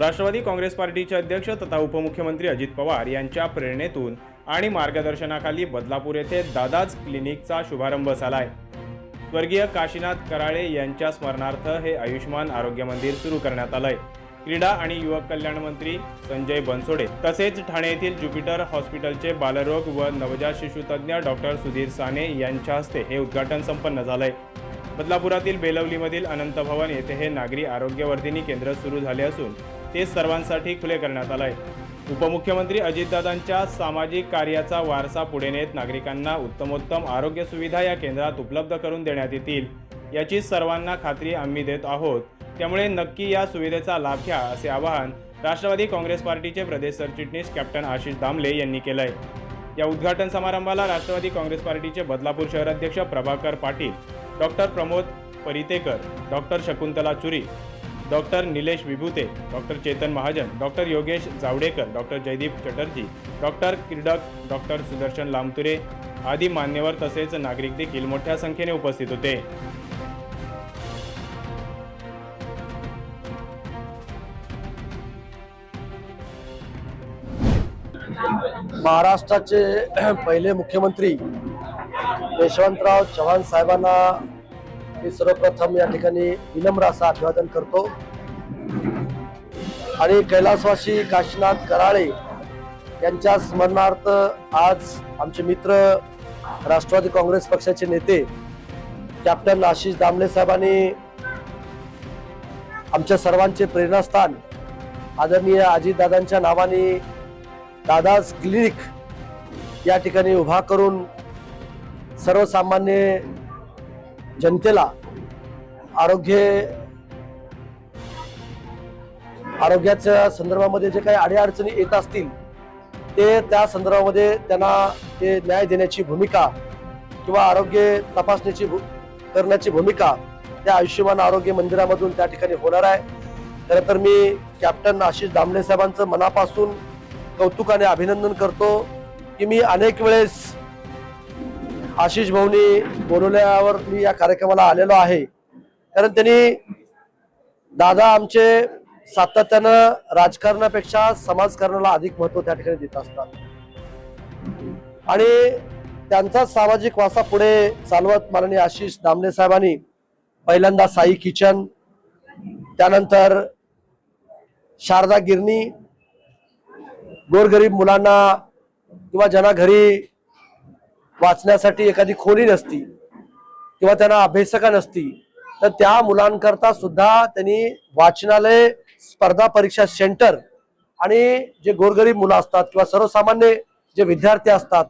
राष्ट्रवादी काँग्रेस पार्टीचे अध्यक्ष तथा उपमुख्यमंत्री अजित पवार यांच्या प्रेरणेतून आणि मार्गदर्शनाखाली बदलापूर येथे दादाज क्लिनिकचा शुभारंभ झाला आहे स्वर्गीय काशीनाथ कराळे यांच्या स्मरणार्थ हे आयुष्यमान आरोग्य मंदिर सुरू करण्यात आलंय. क्रीडा आणि युवक कल्याण मंत्री संजय बनसोडे तसेच ठाणे येथील ज्युपिटर हॉस्पिटलचे बालरोग व नवजात शिशुतज्ञ डॉक्टर सुधीर साने यांच्या हस्ते हे उद्घाटन संपन्न झालंय. बदलापुरातील बेलवलीमधील अनंत भवन येथे हे नागरी आरोग्यवर्धिनी केंद्र सुरू झाले असून ते सर्वांसाठी खुले करण्यात आलं आहे उपमुख्यमंत्री अजितदादांच्या सामाजिक कार्याचा वारसा पुढे नेत नागरिकांना उत्तमोत्तम आरोग्य सुविधा या केंद्रात उपलब्ध करून देण्यात येतील याची सर्वांना खात्री आम्ही देत आहोत. त्यामुळे नक्की या सुविधेचा लाभ घ्या असे आवाहन राष्ट्रवादी काँग्रेस पार्टीचे प्रदेश सरचिटणीस कॅप्टन आशिष दामले यांनी केलं आहे या उद्घाटन समारंभाला राष्ट्रवादी काँग्रेस पार्टीचे बदलापूर शहराध्यक्ष Prabhakar Patil doctor Pramod Paritekar doctor Shakuntala Churi doctor Nilesh Vibhute doctor Chetan Mahajan doctor Yogesh Javadekar doctor Jaydeep Chatterjee doctor क्रीडक doctor Sudarshan Lamture आदी मान्यवर तसेच नागरिक देखील मोठ्या संख्येने उपस्थित होते. महाराष्ट्राचे पहिले मुख्यमंत्री यशवंतराव चव्हाण साहेबांना मी सर्वप्रथम या ठिकाणी विनम्र असं अभिवादन करतो. आणि कैलासवासी काशीनाथ कराळे यांच्या स्मरणार्थ आज आमचे मित्र राष्ट्रवादी काँग्रेस पक्षाचे नेते कॅप्टन आशिष दामले साहेबांनी आमच्या सर्वांचे प्रेरणास्थान आदरणीय आजीदादांच्या नावाने दादाज क्लिनिक या ठिकाणी उभा करून सर्वसामान्य जनतेला आरोग्य आरोग्याच्या संदर्भामध्ये जे काही अडीअडचणी येत असतील ते त्या संदर्भामध्ये त्यांना ते न्याय देण्याची भूमिका किंवा आरोग्य तपासण्याची भू- करण्याची भूमिका त्या आयुष्यमान आरोग्य मंदिरामधून त्या ठिकाणी होणार आहे. खरं तर मी कॅप्टन आशिष दामले साहेबांचं मनापासून कौतुकाने अभिनंदन करतो की मी अनेक वेळेस आशिष भाऊनी बोलवल्यावर मी या कार्यक्रमाला आलेलो आहे. कारण त्यांनी दादा आमचे सातत्यानं राजकारणापेक्षा समाजकारणाला अधिक महत्त्व त्या ठिकाणी देत असतात. आणि त्यांचा सामाजिक वासा पुढे चालवत माननीय आशिष दामले साहेबांनी पहिल्यांदा साई किचन त्यानंतर शारदा गिरणी गोरगरीब मुलांना किंवा ज्यांना घरी वाचण्यासाठी एखादी खोली नसती किंवा त्यांना अभ्यासका नसती तर त्या मुलांकरता सुद्धा त्यांनी वाचनालय स्पर्धा परीक्षा सेंटर आणि जे गोरगरीब मुलं असतात किंवा सर्वसामान्य जे विद्यार्थी असतात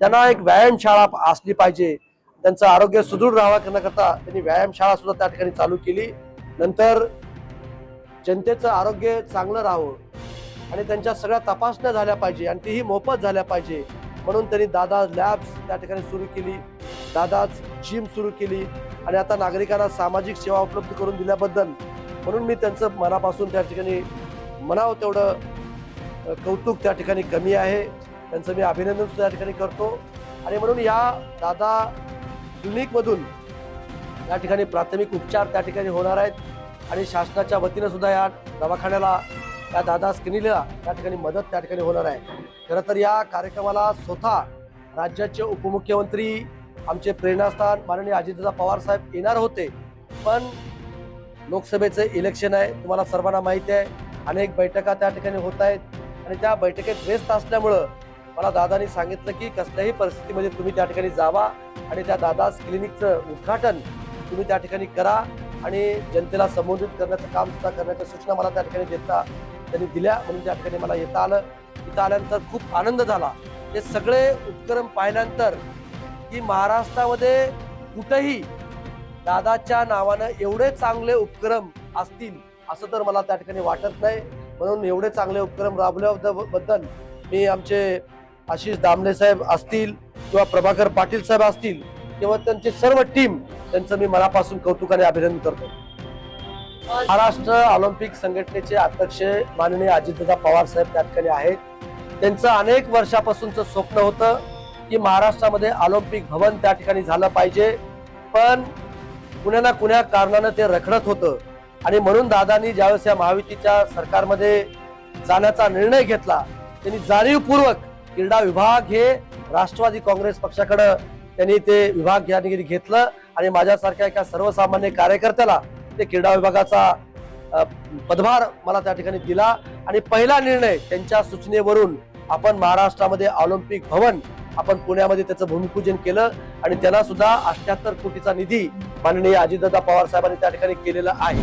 त्यांना एक व्यायामशाळा असली पाहिजे. त्यांचं आरोग्य सुदृढ राहावा करण्याकरता त्यांनी व्यायामशाळा सुद्धा त्या ठिकाणी चालू केली. नंतर जनतेचं आरोग्य चांगलं राहावं आणि त्यांच्या सगळ्या तपासण्या झाल्या पाहिजे आणि तीही मोफत झाल्या पाहिजे. म्हणून त्यांनी दादा लॅब्स त्या ठिकाणी सुरू केली. दादाच जिम सुरू केली आणि आता नागरिकांना सामाजिक सेवा उपलब्ध करून दिल्याबद्दल म्हणून मी त्यांचं मनापासून त्या ठिकाणी म्हणावं तेवढं कौतुक त्या ठिकाणी कमी आहे. त्यांचं मी अभिनंदन त्या ठिकाणी करतो. आणि म्हणून या दादा क्लिनिकमधून त्या ठिकाणी प्राथमिक उपचार त्या ठिकाणी होणार आहेत. आणि शासनाच्या वतीनं सुद्धा या दवाखान्याला या दादा स्किनीला त्या ठिकाणी मदत त्या ठिकाणी होणार आहे. खरं तर या कार्यक्रमाला स्वतः राज्याचे उपमुख्यमंत्री आमचे प्रेरणास्थान माननीय अजितदादा पवार साहेब येणार होते. पण लोकसभेचं इलेक्शन आहे तुम्हाला सर्वांना माहिती आहे अनेक बैठका त्या ठिकाणी होत आहेत आणि त्या बैठकीत व्यस्त असल्यामुळं मला दादानी सांगितलं की कसल्याही परिस्थितीमध्ये तुम्ही त्या ठिकाणी जावा आणि त्या दादास क्लिनिकचं उद्घाटन तुम्ही त्या ठिकाणी करा आणि जनतेला संबोधित करण्याचं काम सुद्धा करण्याच्या सूचना मला त्या ठिकाणी देता त्यांनी दिल्या म्हणून त्या ठिकाणी मला येता आलं. इथं आल्यानंतर खूप आनंद झाला. हे सगळे उपक्रम पाहिल्यानंतर की महाराष्ट्रामध्ये कुठेही दादाच्या नावानं एवढे चांगले उपक्रम असतील असं तर मला त्या ठिकाणी वाटत नाही. म्हणून एवढे चांगले उपक्रम राबवल्याबद्दल मी आमचे आशिष दामले साहेब असतील किंवा प्रभाकर पाटील साहेब असतील किंवा त्यांची सर्व टीम त्यांचं मी मनापासून कौतुकाने अभिनंदन करतो. महाराष्ट्र ऑलिम्पिक संघटनेचे अध्यक्ष माननीय अजितदादा पवार साहेब त्या ठिकाणी आहेत. त्यांचं अनेक वर्षापासूनचं स्वप्न होतं की महाराष्ट्रामध्ये ऑलिम्पिक भवन त्या ठिकाणी झालं पाहिजे. पण कुण्या ना कुण्या कारणानं ते रखडत होतं. आणि म्हणून दादांनी ज्यावेळेस या महायुतीच्या सरकारमध्ये जाण्याचा निर्णय घेतला त्यांनी जाणीवपूर्वक क्रीडा विभाग हे राष्ट्रवादी काँग्रेस पक्षाकडं त्यांनी ते विभाग या घेतलं आणि माझ्यासारख्या एका सर्वसामान्य कार्यकर्त्याला ते क्रीडा विभागाचा पदभार मला त्या ठिकाणी दिला. आणि पहिला निर्णय त्यांच्या सूचनेवरून आपण महाराष्ट्रामध्ये ऑलिम्पिक भवन आपण पुण्यामध्ये त्याचं भूमिपूजन केलं आणि त्याला सुद्धा अठ्याहत्तर कोटीचा निधी माननीय अजितदादा पवार साहेबांनी त्या ठिकाणी केलेला आहे.